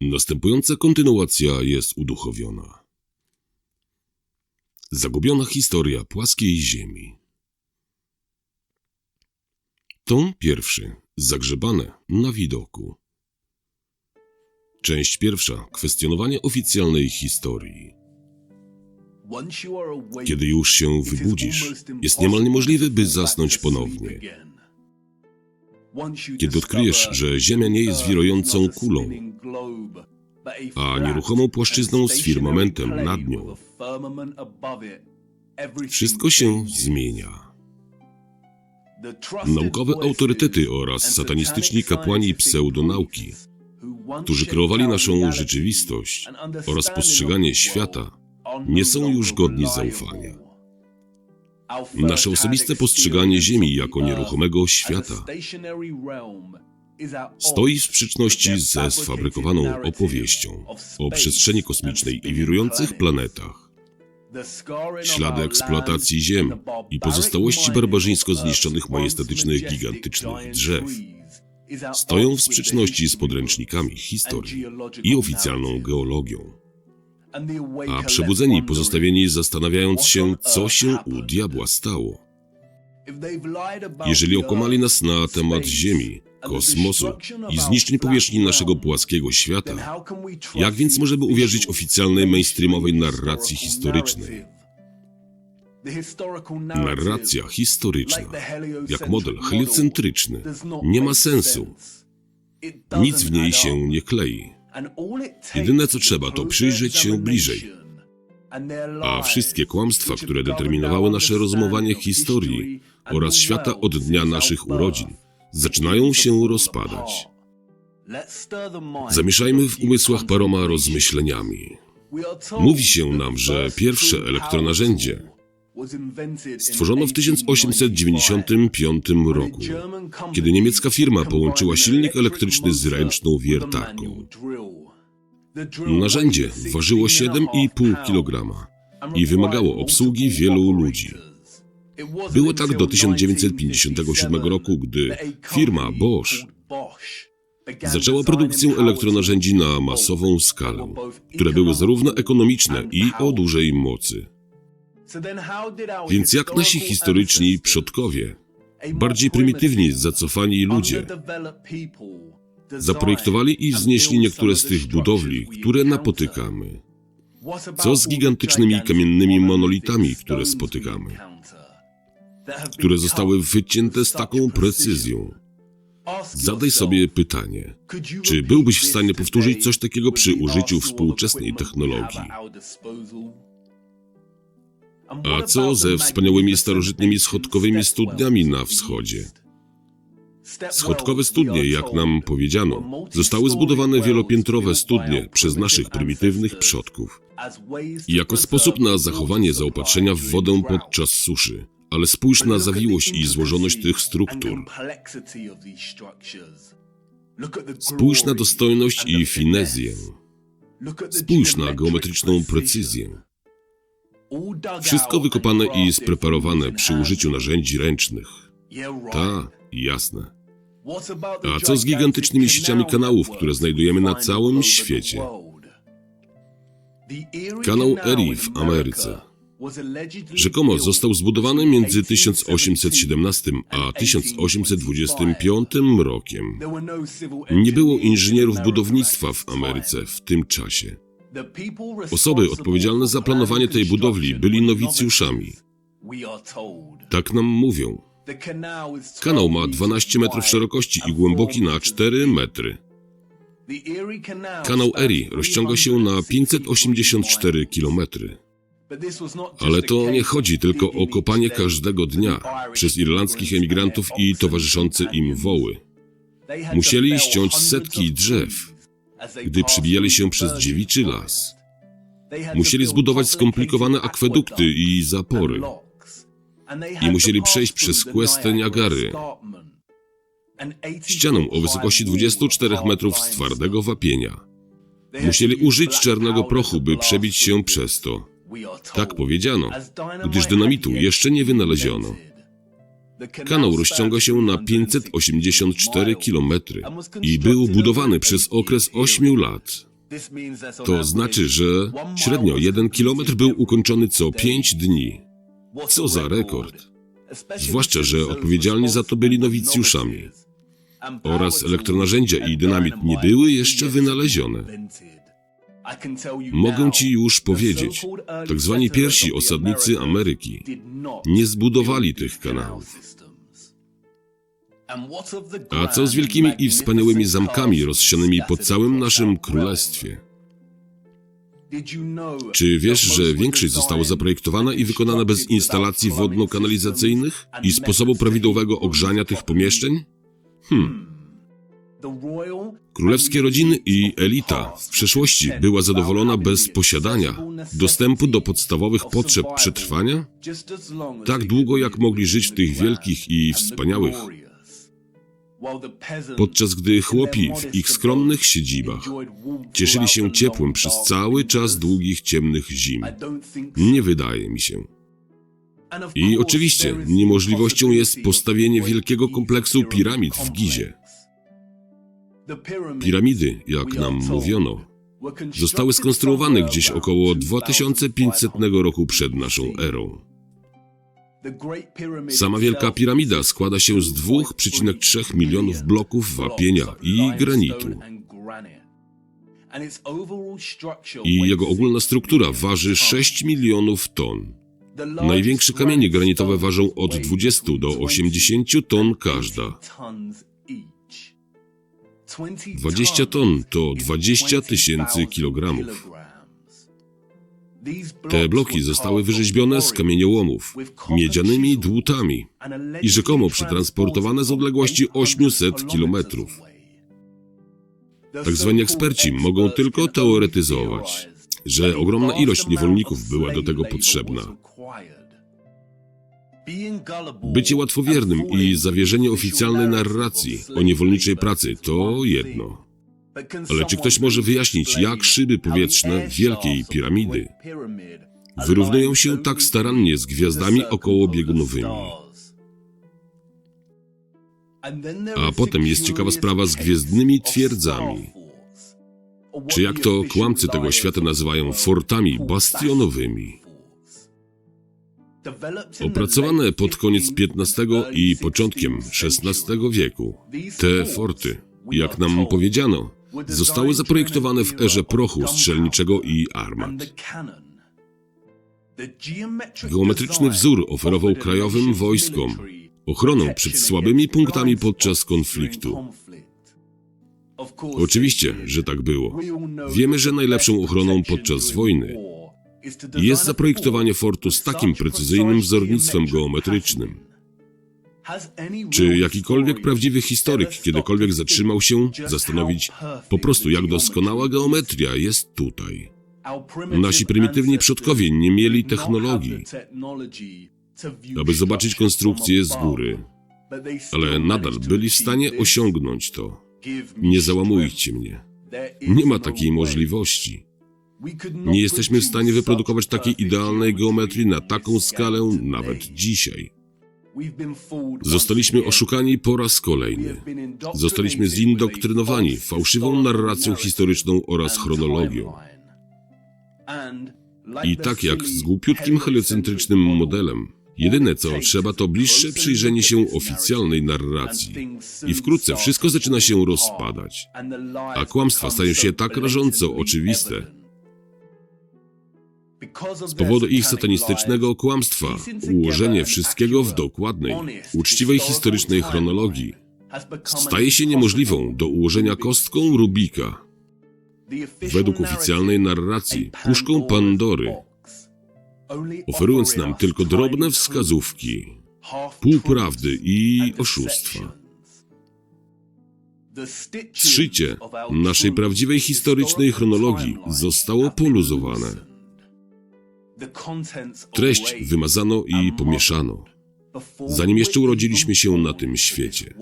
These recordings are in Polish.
Następująca kontynuacja jest uduchowiona. Zagubiona historia płaskiej ziemi. Tom pierwszy. Zagrzebane na widoku. Część pierwsza. Kwestionowanie oficjalnej historii. Kiedy już się wybudzisz, jest niemal niemożliwe, by zasnąć ponownie. Kiedy odkryjesz, że Ziemia nie jest wirującą kulą, a nieruchomą płaszczyzną z firmamentem nad nią, wszystko się zmienia. Naukowe autorytety oraz satanistyczni kapłani pseudonauki, którzy kreowali naszą rzeczywistość oraz postrzeganie świata, nie są już godni zaufania. Nasze osobiste postrzeganie Ziemi jako nieruchomego świata stoi w sprzeczności ze sfabrykowaną opowieścią o przestrzeni kosmicznej i wirujących planetach. Ślady eksploatacji ziem i pozostałości barbarzyńsko zniszczonych majestatycznych gigantycznych drzew stoją w sprzeczności z podręcznikami historii i oficjalną geologią. A przebudzeni pozostawieni zastanawiając się, co się u diabła stało. Jeżeli okłamali nas na temat Ziemi, kosmosu i zniszczeń powierzchni naszego płaskiego świata, jak więc możemy uwierzyć oficjalnej mainstreamowej narracji historycznej? Narracja historyczna, jak model heliocentryczny, nie ma sensu. Nic w niej się nie klei. Jedyne co trzeba, to przyjrzeć się bliżej. A wszystkie kłamstwa, które determinowały nasze rozumowanie historii oraz świata od dnia naszych urodzin, zaczynają się rozpadać. Zamieszajmy w umysłach paroma rozmyśleniami. Mówi się nam, że pierwsze elektronarzędzie stworzono w 1895 roku, kiedy niemiecka firma połączyła silnik elektryczny z ręczną wiertarką. Narzędzie ważyło 7,5 kg i wymagało obsługi wielu ludzi. Było tak do 1957 roku, gdy firma Bosch zaczęła produkcję elektronarzędzi na masową skalę, które były zarówno ekonomiczne i o dużej mocy. Więc jak nasi historyczni przodkowie, bardziej prymitywni, zacofani ludzie, zaprojektowali i wznieśli niektóre z tych budowli, które napotykamy? Co z gigantycznymi kamiennymi monolitami, które spotykamy? które zostały wycięte z taką precyzją. Zadaj sobie pytanie, czy byłbyś w stanie powtórzyć coś takiego przy użyciu współczesnej technologii? A co ze wspaniałymi starożytnymi schodkowymi studniami na wschodzie? Schodkowe studnie, jak nam powiedziano, zostały zbudowane wielopiętrowe studnie przez naszych prymitywnych przodków. Jako sposób na zachowanie zaopatrzenia w wodę podczas suszy. Ale spójrz na zawiłość i złożoność tych struktur. Spójrz na dostojność i finezję. Spójrz na geometryczną precyzję. Wszystko wykopane i spreparowane przy użyciu narzędzi ręcznych. Ta, jasne. A co z gigantycznymi sieciami kanałów, które znajdujemy na całym świecie? Kanał Erie w Ameryce Rzekomo został zbudowany między 1817 a 1825 rokiem. Nie było inżynierów budownictwa w Ameryce w tym czasie. Osoby odpowiedzialne za planowanie tej budowli byli nowicjuszami. Tak nam mówią. Kanał ma 12 metrów szerokości i głęboki na 4 metry. Kanał Erie rozciąga się na 584 kilometry. Ale to nie chodzi tylko o kopanie każdego dnia przez irlandzkich emigrantów i towarzyszące im woły. Musieli ściąć setki drzew, gdy przybijali się przez dziewiczy las. Musieli zbudować skomplikowane akwedukty i zapory. I musieli przejść przez Questę Niagary, ścianą o wysokości 24 metrów z twardego wapienia. Musieli użyć czarnego prochu, by przebić się przez to. Tak powiedziano, gdyż dynamitu jeszcze nie wynaleziono. Kanał rozciąga się na 584 km i był budowany przez okres 8 lat. To znaczy, że średnio jeden kilometr był ukończony co 5 dni. Co za rekord. Zwłaszcza, że odpowiedzialni za to byli nowicjuszami. Oraz elektronarzędzia i dynamit nie były jeszcze wynalezione. Mogę ci już powiedzieć, tak zwani pierwsi osadnicy Ameryki nie zbudowali tych kanałów. A co z wielkimi i wspaniałymi zamkami rozsianymi po całym naszym królestwie? Czy wiesz, że większość została zaprojektowana i wykonana bez instalacji wodno-kanalizacyjnych i sposobu prawidłowego ogrzania tych pomieszczeń? Hmm. Królewskie rodziny i elita w przeszłości była zadowolona bez posiadania dostępu do podstawowych potrzeb przetrwania, tak długo jak mogli żyć w tych wielkich i wspaniałych, podczas gdy chłopi w ich skromnych siedzibach cieszyli się ciepłem przez cały czas długich, ciemnych zim. Nie wydaje mi się. I oczywiście niemożliwością jest postawienie wielkiego kompleksu piramid w Gizie. Piramidy, jak nam mówiono, zostały skonstruowane gdzieś około 2500 roku przed naszą erą. Sama Wielka Piramida składa się z 2,3 milionów bloków wapienia i granitu. I jego ogólna struktura waży 6 milionów ton. Największe kamienie granitowe ważą od 20 do 80 ton każda. 20 ton to 20 tysięcy kilogramów. Te bloki zostały wyrzeźbione z kamieniołomów, miedzianymi dłutami i rzekomo przetransportowane z odległości 800 kilometrów. Tak zwani eksperci mogą tylko teoretyzować, że ogromna ilość niewolników była do tego potrzebna. Bycie łatwowiernym i zawierzenie oficjalnej narracji o niewolniczej pracy to jedno. Ale czy ktoś może wyjaśnić, jak szyby powietrzne Wielkiej Piramidy wyrównują się tak starannie z gwiazdami okołobiegunowymi? A potem jest ciekawa sprawa z gwiezdnymi twierdzami. Czy jak to kłamcy tego świata nazywają fortami bastionowymi? Opracowane pod koniec XV i początkiem XVI wieku, te forty, jak nam powiedziano, zostały zaprojektowane w erze prochu strzelniczego i armat. Geometryczny wzór oferował krajowym wojskom ochronę przed słabymi punktami podczas konfliktu. Oczywiście, że tak było. Wiemy, że najlepszą ochroną podczas wojny jest zaprojektowanie fortu z takim precyzyjnym wzornictwem geometrycznym. Czy jakikolwiek prawdziwy historyk kiedykolwiek zatrzymał się zastanowić po prostu, jak doskonała geometria jest tutaj? Nasi prymitywni przodkowie nie mieli technologii, aby zobaczyć konstrukcję z góry, ale nadal byli w stanie osiągnąć to. Nie załamujcie mnie. Nie ma takiej możliwości. Nie jesteśmy w stanie wyprodukować takiej idealnej geometrii na taką skalę nawet dzisiaj. Zostaliśmy oszukani po raz kolejny. Zostaliśmy zindoktrynowani fałszywą narracją historyczną oraz chronologią. I tak jak z głupiutkim heliocentrycznym modelem, jedyne co trzeba to bliższe przyjrzenie się oficjalnej narracji. I wkrótce wszystko zaczyna się rozpadać, a kłamstwa stają się tak rażąco oczywiste, z powodu ich satanistycznego kłamstwa, ułożenie wszystkiego w dokładnej, uczciwej historycznej chronologii staje się niemożliwą do ułożenia kostką Rubika. Według oficjalnej narracji, puszką Pandory, oferując nam tylko drobne wskazówki, półprawdy i oszustwa. Zszycie naszej prawdziwej historycznej chronologii zostało poluzowane. Treść wymazano i pomieszano, zanim jeszcze urodziliśmy się na tym świecie.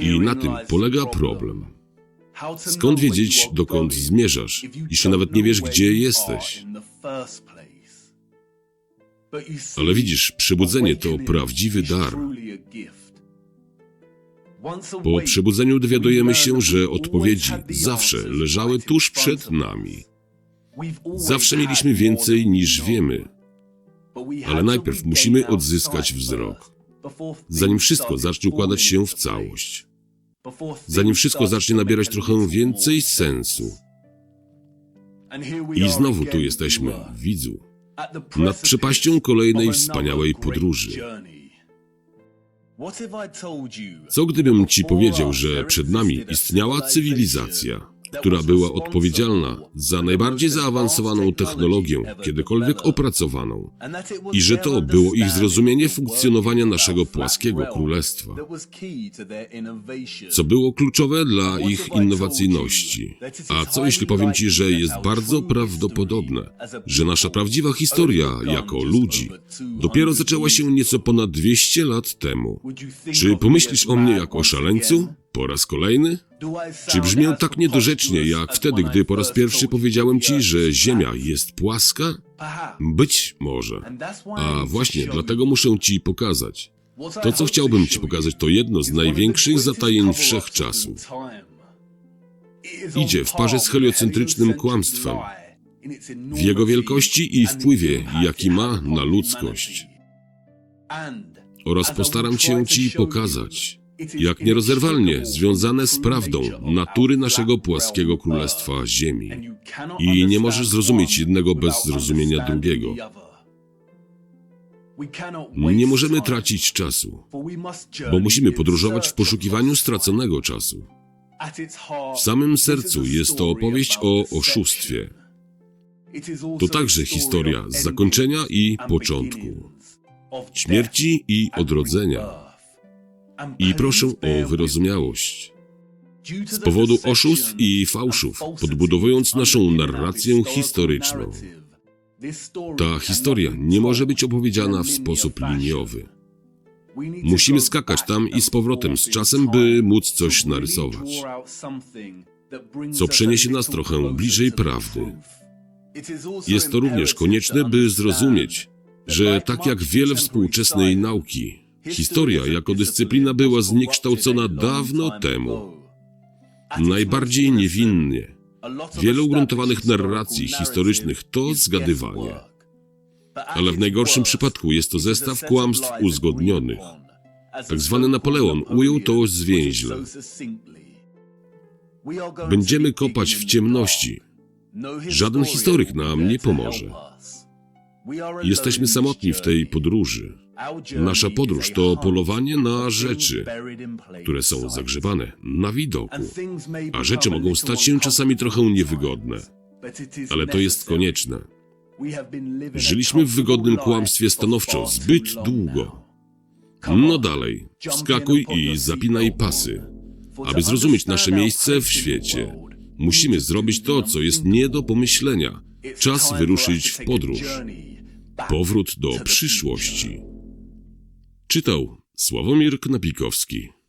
I na tym polega problem. Skąd wiedzieć, dokąd zmierzasz, jeśli nawet nie wiesz, gdzie jesteś? Ale widzisz, przebudzenie to prawdziwy dar. Po przebudzeniu dowiadujemy się, że odpowiedzi zawsze leżały tuż przed nami. Zawsze mieliśmy więcej niż wiemy, ale najpierw musimy odzyskać wzrok, zanim wszystko zacznie układać się w całość, zanim wszystko zacznie nabierać trochę więcej sensu. I znowu tu jesteśmy, widzu, nad przepaścią kolejnej wspaniałej podróży. Co gdybym ci powiedział, że przed nami istniała cywilizacja, która była odpowiedzialna za najbardziej zaawansowaną technologię, kiedykolwiek opracowaną, i że to było ich zrozumienie funkcjonowania naszego płaskiego królestwa, co było kluczowe dla ich innowacyjności. A co jeśli powiem ci, że jest bardzo prawdopodobne, że nasza prawdziwa historia jako ludzi dopiero zaczęła się nieco ponad 200 lat temu? Czy pomyślisz o mnie jako o szaleńcu? Po raz kolejny? Czy brzmię tak niedorzecznie, jak wtedy, gdy po raz pierwszy powiedziałem ci, że Ziemia jest płaska? Być może. A właśnie dlatego muszę ci pokazać. To, co chciałbym ci pokazać, to jedno z największych zatajeń wszechczasu. Idzie w parze z heliocentrycznym kłamstwem, w jego wielkości i wpływie, jaki ma na ludzkość. Oraz postaram się ci pokazać, jak nierozerwalnie związane z prawdą natury naszego płaskiego królestwa Ziemi. I nie możesz zrozumieć jednego bez zrozumienia drugiego. Nie możemy tracić czasu, bo musimy podróżować w poszukiwaniu straconego czasu. W samym sercu jest to opowieść o oszustwie. To także historia zakończenia i początku, śmierci i odrodzenia. I proszę o wyrozumiałość. Z powodu oszustw i fałszów, podbudowując naszą narrację historyczną. Ta historia nie może być opowiedziana w sposób liniowy. Musimy skakać tam i z powrotem z czasem, by móc coś narysować, co przeniesie nas trochę bliżej prawdy. Jest to również konieczne, by zrozumieć, że tak jak wiele współczesnej nauki, historia jako dyscyplina była zniekształcona dawno temu. Najbardziej niewinnie. Wiele ugruntowanych narracji historycznych to zgadywanie. Ale w najgorszym przypadku jest to zestaw kłamstw uzgodnionych. Tak zwany Napoleon ujął to zwięźle. Będziemy kopać w ciemności. Żaden historyk nam nie pomoże. Jesteśmy samotni w tej podróży. Nasza podróż to polowanie na rzeczy, które są zagrzebane na widoku, a rzeczy mogą stać się czasami trochę niewygodne, ale to jest konieczne. Żyliśmy w wygodnym kłamstwie stanowczo zbyt długo. No dalej, wskakuj i zapinaj pasy. Aby zrozumieć nasze miejsce w świecie, musimy zrobić to, co jest nie do pomyślenia. Czas wyruszyć w podróż. Powrót do przyszłości. Czytał Sławomir Knapikowski.